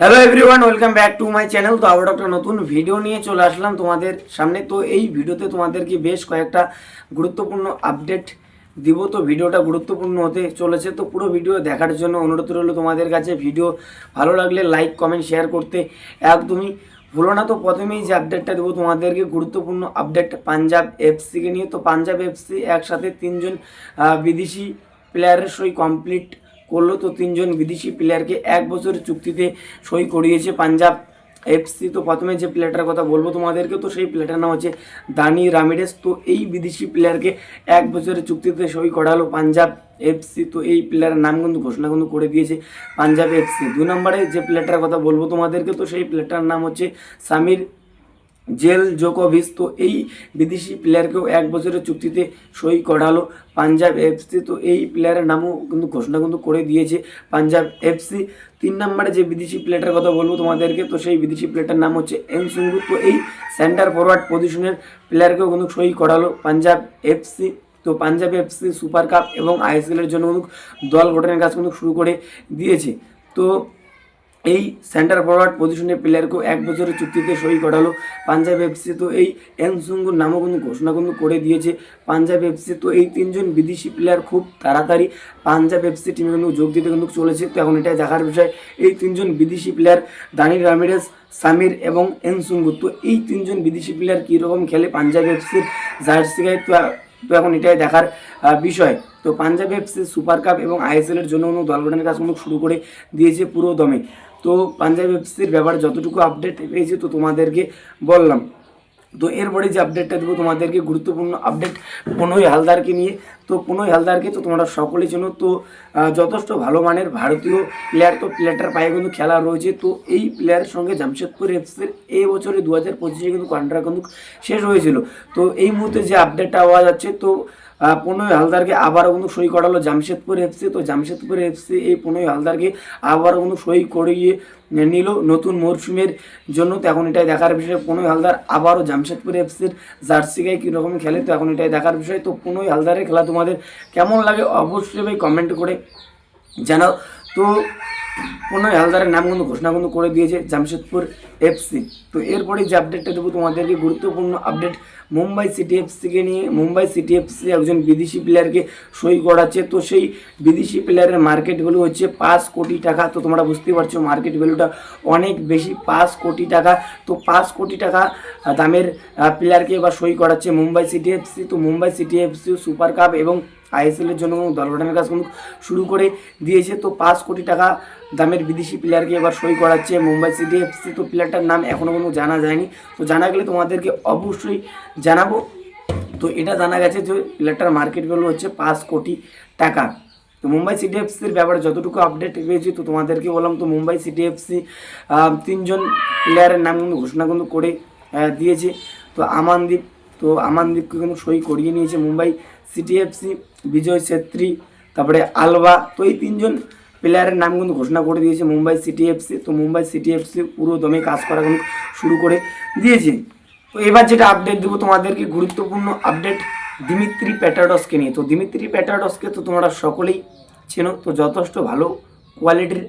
Hello everyone welcome back to my channel তো আবার একটা নতুন ভিডিও নিয়ে চলে আসলাম তোমাদের সামনে। তো এই ভিডিওতে তোমাদেরকে বেশ কয়েকটা গুরুত্বপূর্ণ আপডেট দিব। তো ভিডিওটা গুরুত্বপূর্ণ হতে চলেছে। তো পুরো ভিডিও দেখার জন্য অনুরোধ রইল তোমাদের কাছে। ভিডিও ভালো লাগলে লাইক কমেন্ট শেয়ার করতে একদমই ভুলো না। তো প্রথমেই যে আপডেটটা দেবো, তোমাদেরকে গুরুত্বপূর্ণ আপডেট পাঞ্জাব এফসিকে নিয়ে। তো পাঞ্জাব এফসি একসাথে তিনজন বিদেশি প্লেয়ারের সই কমপ্লিট করল তো তিনজন বিদেশি প্লেয়ারকে এক বছরের চুক্তিতে সই করিয়েছে পাঞ্জাব এফসি। তো প্রথমে যে প্লেয়ারটার কথা বলব তোমাদেরকে তো সেই প্লেয়ারটার নাম হচ্ছে দানি রামিডেস। তো এই বিদেশি প্লেয়ারকে এক বছরের চুক্তিতে সই করালো পাঞ্জাব এফসি। তো এই প্লেয়ারের নাম কিন্তু ঘোষণা কিন্তু করে দিয়েছে পাঞ্জাব এফসি। দু নম্বরে যে প্লেয়ারটার কথা বলব তোমাদেরকে তো সেই প্লেয়ারটার নাম হচ্ছে সামির জেল জোকোভিস তো এই বিদেশি প্লেয়ারকেও এক বছরের চুক্তিতে সই করালো। পাঞ্জাব এফসি তো এই প্লেয়ারের নামও কিন্তু ঘোষণা কিন্তু করে দিয়েছে পাঞ্জাব এফসি তিন নম্বরে যে বিদেশি প্লেয়ারটার কথা বলব তোমাদেরকে, তো সেই বিদেশি প্লেয়ারটার নাম হচ্ছে এন সুঙ্গু তো এই সেন্টার ফরওয়ার্ড পজিশনের প্লেয়ারকেও কিন্তু সই করালো পাঞ্জাব এফসি তো পাঞ্জাব এফসি সুপার কাপ এবং আইএসএল এর জন্য কিন্তু দল গঠনের কাজ কিন্তু শুরু করে দিয়েছে। তো এই সেন্টার ফরওয়ার্ড পজিশনের প্লেয়ারকেও এক বছরের চুক্তিতে সই করালো। পাঞ্জাব এফসি তো এই এনসুঙ্গুর নামও কিন্তু ঘোষণা কিন্তু করে দিয়েছে। পাঞ্জাব এফসি তো এই তিনজন বিদেশি প্লেয়ার খুব তাড়াতাড়ি পাঞ্জাব এফসি টিমে কিন্তু যোগ দিতে কিন্তু চলেছে। তো এখন এটাই দেখার বিষয়, এই তিনজন বিদেশি প্লেয়ার দানি রামিরেস সামির এবং এনসুঙ্গু তো এই তিনজন বিদেশি প্লেয়ার কীরকম খেলে পাঞ্জাব এফসির জার্সি গায়ে? তো তো এখন এটাই দেখার বিষয়। তো পাঞ্জাব এফসি সুপার কাপ এবং আইএসএলের জন্য দল গঠনের কাজ কিন্তু শুরু করে দিয়েছে পুরো দমে তো পাঞ্জাব এফসির ব্যাপারে যতটুকু আপডেট পেয়েছি তো তোমাদেরকে বললাম। তো এরপরে যে আপডেটটা দেবো তোমাদেরকে গুরুত্বপূর্ণ আপডেট পনই হালদারকে নিয়ে। তো পনই হালদারকে তো তোমরা সকলেই চেনো। তো যথেষ্ট ভালো মানের ভারতীয় প্লেয়ার তো প্লেয়ারটার পায়ে কিন্তু খেলা রয়েছে। তো এই প্লেয়ারের সঙ্গে জামশেদপুর এফসির এই বছরে দু হাজার পঁচিশে কিন্তু কন্ট্রাক্ট কিন্তু শেষ হয়েছিল। তো এই মুহূর্তে যে আপডেটটা পাওয়া যাচ্ছে তো পনই হালদারকে আবারও কিন্তু সই করালো জামশেদপুর এফসি তো জামশেদপুর এফসি এই পনই হালদারকে আবারও কিন্তু সই করিয়ে নিল নতুন মরশুমের জন্য। তো এখন এটাই দেখার বিষয় পনই হালদার আবারও জামশেদপুর এফসির জার্সি গায়ে কীরকম খেলে, তো এখন এটাই দেখার বিষয়। তো পনই হালদারের খেলা তোমাদের কেমন লাগে অবশ্যই ভাই কমেন্ট করে জানাও। তো পনেরোই হালদারের নাম কিন্তু ঘোষণা কিন্তু করে দিয়েছে জামশেদপুর এফসি তো এরপরে যে আপডেটটা দেবো তোমাদেরকে, গুরুত্বপূর্ণ আপডেট মুম্বাই সিটি এফসিকে নিয়ে। মুম্বাই সিটি এফসি একজন বিদেশি প্লেয়ারকে সই করাচ্ছে। তো সেই বিদেশি প্লেয়ারের মার্কেট ভ্যালু হচ্ছে পাঁচ কোটি টাকা। তো তোমরা বুঝতেই পারছ মার্কেট ভ্যালুটা অনেক বেশি, পাঁচ কোটি টাকা। তো পাঁচ কোটি টাকা দামের প্লেয়ারকে এবার সই করাচ্ছে মুম্বাই সিটি এফসি তো Mumbai city FC super cup এবং আইএসএল এর জন্য দল গঠনের কাজ শুরু করে দিয়েছে। তো পাঁচ কোটি টাকা দামের বিদেশি প্লেয়ারকে এবার সই করাচ্ছে মুম্বাই সিটি এফসি তো প্লেয়ারটার নাম এখনও কোনো জানা যায়নি। তো জানা গেলে তোমাদেরকে অবশ্যই জানাব। তো এটা জানা গেছে যে প্লেয়ারটার মার্কেট ভ্যালু হচ্ছে পাঁচ কোটি টাকা। তো মুম্বাই সিটি এফসির ব্যাপারে যতটুকু আপডেট পেয়েছি, তো তোমাদেরকে বললাম, তো মুম্বাই সিটি এফসি তিনজন প্লেয়ারের নাম কিন্তু ঘোষণা কিন্তু করে দিয়েছে। তো আমানদীপ, তো আমানদীপকে কিন্তু সই করিয়ে নিয়েছে মুম্বাই সিটি এফসি বিজয় ছেত্রী, তারপরে আলবা তো এই তিনজন প্লেয়ারের নাম কিন্তু ঘোষণা করে দিয়েছে মুম্বাই সিটি এফসি তো মুম্বাই সিটি এফসি পুরো দমে কাজ করা কিন্তু শুরু করে দিয়েছে। তো এবার যেটা আপডেট দেবো তোমাদেরকে, গুরুত্বপূর্ণ আপডেট দিমিত্রি প্যাটাডসকে নিয়ে। তো দিমিত্রি প্যাটাডসকে তো তোমরা সকলেই চেনো। তো যথেষ্ট ভালো কোয়ালিটির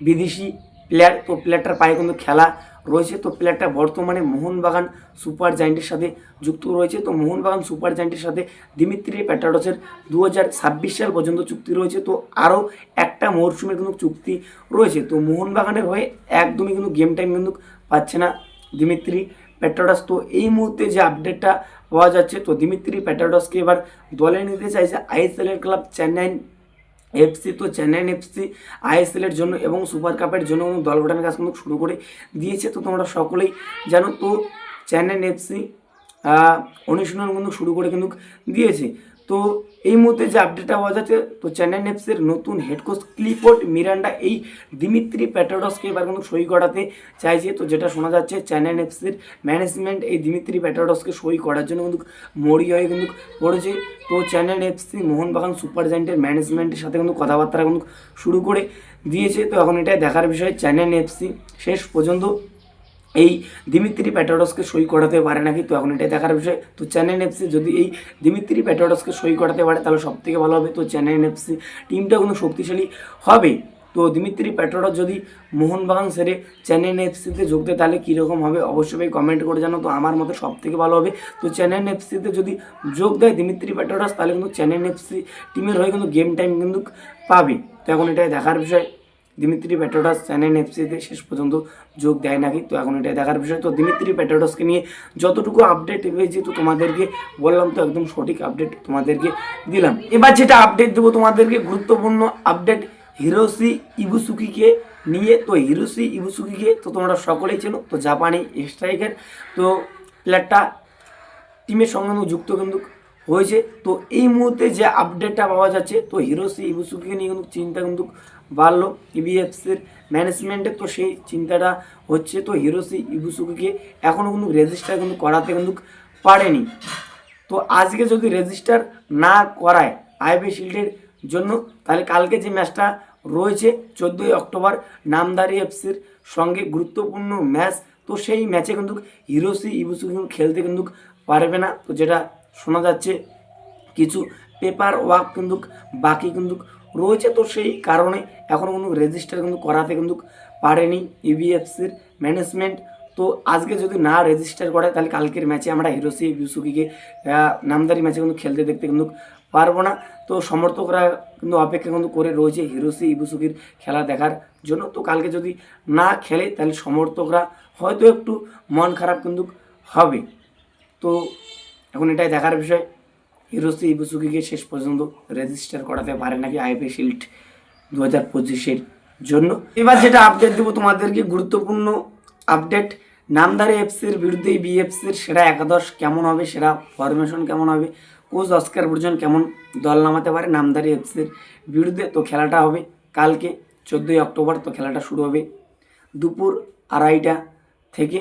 বিদেশি প্লেয়ার তো প্লেয়ারটার পায়ে কিন্তু খেলা রয়েছে। তো প্লেয়ারটা বর্তমানে মোহনবাগান সুপার জায়েন্টের সাথে যুক্ত রয়েছে। তো মোহনবাগান সুপার জায়েন্টের সাথে দিমিত্রি প্যাটাডসের দু সাল পর্যন্ত চুক্তি রয়েছে। তো আরও একটা মরশুমের কিন্তু চুক্তি রয়েছে। তো মোহনবাগানের হয়ে একদমই কিন্তু গেম টাইম কিন্তু পাচ্ছে না দিমিত্রি প্যাটাডস তো এই মুহূর্তে যে আপডেটটা পাওয়া যাচ্ছে, তো দিমিত্রি প্যাটাডসকে এবার দলে নিতে চাইছে আইএসএল এর ক্লাব চেন্নাই এফসি তো চেন্নাইন এফসি আইএসএলের জন্য এবং সুপার কাপের জন্য দল গঠনের কাজ কিন্তু শুরু করে দিয়েছে। তো তোমরা সকলেই জানো তো চেন্নাইন এফসি অনুশীলন কিন্তু শুরু করে কিন্তু দিয়েছে। তো এই মুহূর্তে যে আপডেটটা পাওয়া যাচ্ছে, তো চেন্নাইন এফসির নতুন হেড কোচ ক্লিপোর্ট মিরান্ডা এই দিমিত্রি প্যাটাডসকে এবার কিন্তু সই করাতে চাইছে। তো যেটা শোনা যাচ্ছে চেন্নাইন এফসির ম্যানেজমেন্ট এই দিমিত্রি প্যাটাডসকে সই করার জন্য কিন্তু মরি হয়ে কিন্তু পড়েছে। তো চেন্নাইন এফসি মোহনবাগান সুপার জায়েন্টের ম্যানেজমেন্টের সাথে কিন্তু কথাবার্তা কিন্তু শুরু করে দিয়েছে। তো এখন এটাই দেখার বিষয় চেন্নাইন এফসি শেষ পর্যন্ত এই দিমিত্রি প্যাটাডসকে সই করাতে পারে নাকি? তো এখন এটাই দেখার বিষয়। তো চেন্নাইন এফসি যদি এই দিমিত্রি প্যাটাডসকে সই করাতে পারে, তাহলে সব থেকে ভালো হবে। তো চেন্নাইন এফসি টিমটা কোনো শক্তিশালী হবে। তো দিমিত্রি পেট্রোডস যদি মোহনবাগান সেরে চেন্নাইন এফসিতে যোগ দেয়, তাহলে কীরকম হবে? অবশ্যই ভাই কমেন্ট করে জানো তো আমার মতে সব থেকে ভালো হবে। তো চেন্নাইন এফসিতে যদি যোগ দেয় দিমিত্রি পেট্রোডস তাহলে কিন্তু চেন্নাইন এফসি টিমের হয়ে কিন্তু গেম টাইম কিন্তু পাবে। তো এখন এটাই দেখার বিষয়। দিমিত্রি পেট্রোডাস চেন্নাইন এফসিতে শেষ পর্যন্ত যোগ দেয় নাকি? তো এখন এটাই দেখার বিষয়। তো দিমিত্রি পেট্রোডাসকে নিয়ে যতটুকু আপডেট হয়েছে তো তোমাদেরকে বললাম তো একদম সঠিক আপডেট তোমাদেরকে দিলাম। এবার যেটা আপডেট দেবো তোমাদেরকে, গুরুত্বপূর্ণ আপডেট হিরোসি ইবুসুকিকে নিয়ে। তো হিরোসি ইবুসুকিকে তো তোমরা সকলেই চেনো, তো জাপানি স্ট্রাইকার। তো প্লেয়ারটা টিমের সঙ্গে যুক্ত কিন্তু হয়েছে। তো এই মুহূর্তে যে আপডেটটা পাওয়া যাচ্ছে, তো হিরোসি ইবুসুকিকে নিয়ে কিন্তু চিন্তা কিন্তু বাড়লো। ইবিএফসির ম্যানেজমেন্টের তো সেই চিন্তাটা হচ্ছে। তো হিরোসি ইবুসুকিকে এখনও কিন্তু রেজিস্টার কিন্তু করাতে কিন্তু পারেনি। তো আজকে যদি রেজিস্টার না করায় আইপি শিল্ডের জন্য, তাহলে কালকে যে ম্যাচটা রয়েছে, চোদ্দোই অক্টোবর নামদারি এফসির সঙ্গে গুরুত্বপূর্ণ ম্যাচ তো সেই ম্যাচে কিন্তু হিরোসি ইবুসু কিন্তু খেলতে কিন্তু পারবে না। তো যেটা শোনা যাচ্ছে, কিছু পেপার ওয়ার্ক কিন্তু বাকি কিন্তু রয়েছে তো সেই কারণে এখনও কিন্তু রেজিস্টার কিন্তু করাতে কিন্তু পারেনি ইবিএফসির ম্যানেজমেন্ট তো আজকে যদি না রেজিস্টার করে, তাহলে কালকের ম্যাচে আমরা হিরোসি বিউসুকিকে নামদারি ম্যাচে কিন্তু খেলতে দেখতে কিন্তু পারব না। তো সমর্থকরা কিন্তু অপেক্ষা কিন্তু করে রয়েছে হিরোসি ইবুসুকির খেলা দেখার জন্য। তো কালকে যদি না খেলে, তাহলে সমর্থকরা হয়তো একটু মন খারাপ কিন্তু হবে। তো এখন এটাই দেখার বিষয়। হিরোসি ইবুসুকিকে শেষ পর্যন্ত রেজিস্টার করাতে পারে নাকি আইপি শিল্ড দু হাজার পঁচিশের জন্য? এবার যেটা আপডেট দেবো তোমাদেরকে, গুরুত্বপূর্ণ আপডেট নামদারি এফসির বিরুদ্ধে বিএফসির সেরা একাদশ কেমন হবে, সেরা ফরমেশন কেমন হবে কোচ অস্কার বর্জন কেমন দল নামাতে পারে নামদারি এফসির বিরুদ্ধে? তো খেলাটা হবে কালকে, চোদ্দোই অক্টোবর, তো খেলাটা শুরু হবে দুপুর আড়াইটা থেকে।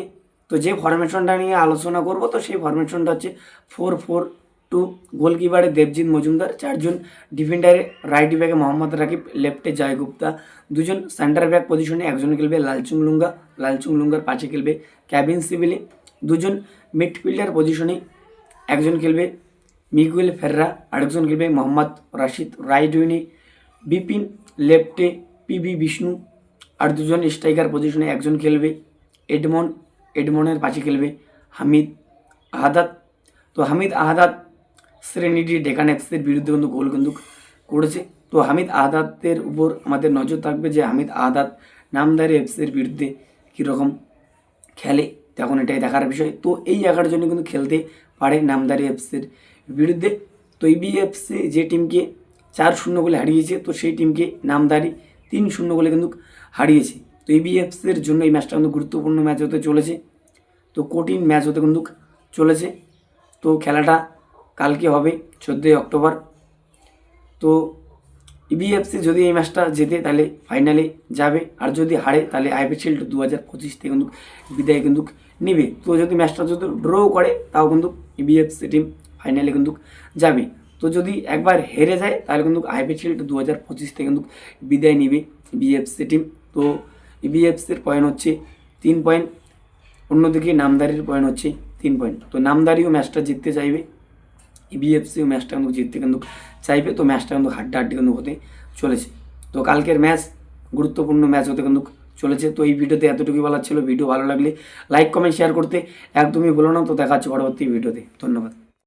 তো যে ফরমেশনটা নিয়ে আলোচনা করব, তো সেই ফরমেশনটা হচ্ছে four four two গোলকিপারে Debjit Majumdar চারজন ডিফেন্ডারে রাইট ব্যাকে মোহাম্মদ রাকিব লেফটে জয় গুপ্তা দুজন সেন্টার ব্যাক পজিশনে একজন খেলবে লালচুং লুঙ্গা লালচুং লুঙ্গার পাশে খেলবে ক্যাবিন সিভিলি দুজন মিডফিল্ডার পজিশনে একজন খেলবে মিগুয়েল ফেররা আরেকজন খেলবে মোহাম্মদ রাশিদ রাইট উইনে বিপিন লেফটে পিবি বিষ্ণু আর দুজন স্ট্রাইকার পজিশনে একজন খেলবে এডমন এডমনের পাশে খেলবে হামিদ আহাদাত তো হামিদ আহাদাত শ্রেণীটি ডেকান এক্সের বিরুদ্ধে কিন্তু গোল কিন্তু করেছে। তো হামিদ আহাদাতের উপর আমাদের নজর থাকবে যে হামিদ আহাদাত নামদারি এফসির বিরুদ্ধে কীরকম খেলে। তখন এটাই দেখার বিষয়। তো এই জায়গার জন্য কিন্তু খেলতে পারে নামদারি এফসির বিরুদ্ধে। তো এই বিএফসি যে টিমকে চার শূন্য গোলে হারিয়েছে, তো সেই টিমকে নামদারি তিন শূন্য গোলে কিন্তু হারিয়েছে। তো এই বিএফসির জন্য এই ম্যাচটা কিন্তু গুরুত্বপূর্ণ ম্যাচ হতে চলেছে। তো কঠিন ম্যাচ হতে কিন্তু চলেছে। তো খেলাটা কালকে হবে, চোদ্দোই অক্টোবর। তো ইবিএফসি যদি এই ম্যাচটা জেতে তাহলে ফাইনালে যাবে, আর যদি হারে তাহলে আইপি শিল্ড দু হাজার পঁচিশ থেকে কিন্তু বিদায় কিন্তু নেবে। তো যদি ম্যাচটা যদি ড্র করে, তাও কিন্তু ইবিএফসি টিম ফাইনালে কিন্তু যাবে। তো যদি একবার হেরে যায়, তাহলে কিন্তু আইপি শিল্ড দু হাজার পঁচিশ থেকে কিন্তু বিদায় নেবে বিএফসি টিম তো বিএফসির পয়েন্ট হচ্ছে তিন পয়েন্ট অন্যদিকে নামদারির পয়েন্ট হচ্ছে তিন পয়েন্ট তো নামদারিও ম্যাচটা জিততে চাইবে। বিএফসিও ম্যাচটা কিন্তু জিততে কিন্তু চাইবে। তো ম্যাচটা কিন্তু হাড্ডাহাড্ডি কিন্তু হতে চলেছে। তো কালকের ম্যাচ, গুরুত্বপূর্ণ ম্যাচ হতে কিন্তু চলেছে। তো এই ভিডিওতে এতটুকুই বলার ছিল। ভিডিও ভালো লাগলে লাইক, কমেন্ট শেয়ার করতে একদমই বলো না। তো দেখাচ্ছি পরবর্তী ভিডিওতে। ধন্যবাদ।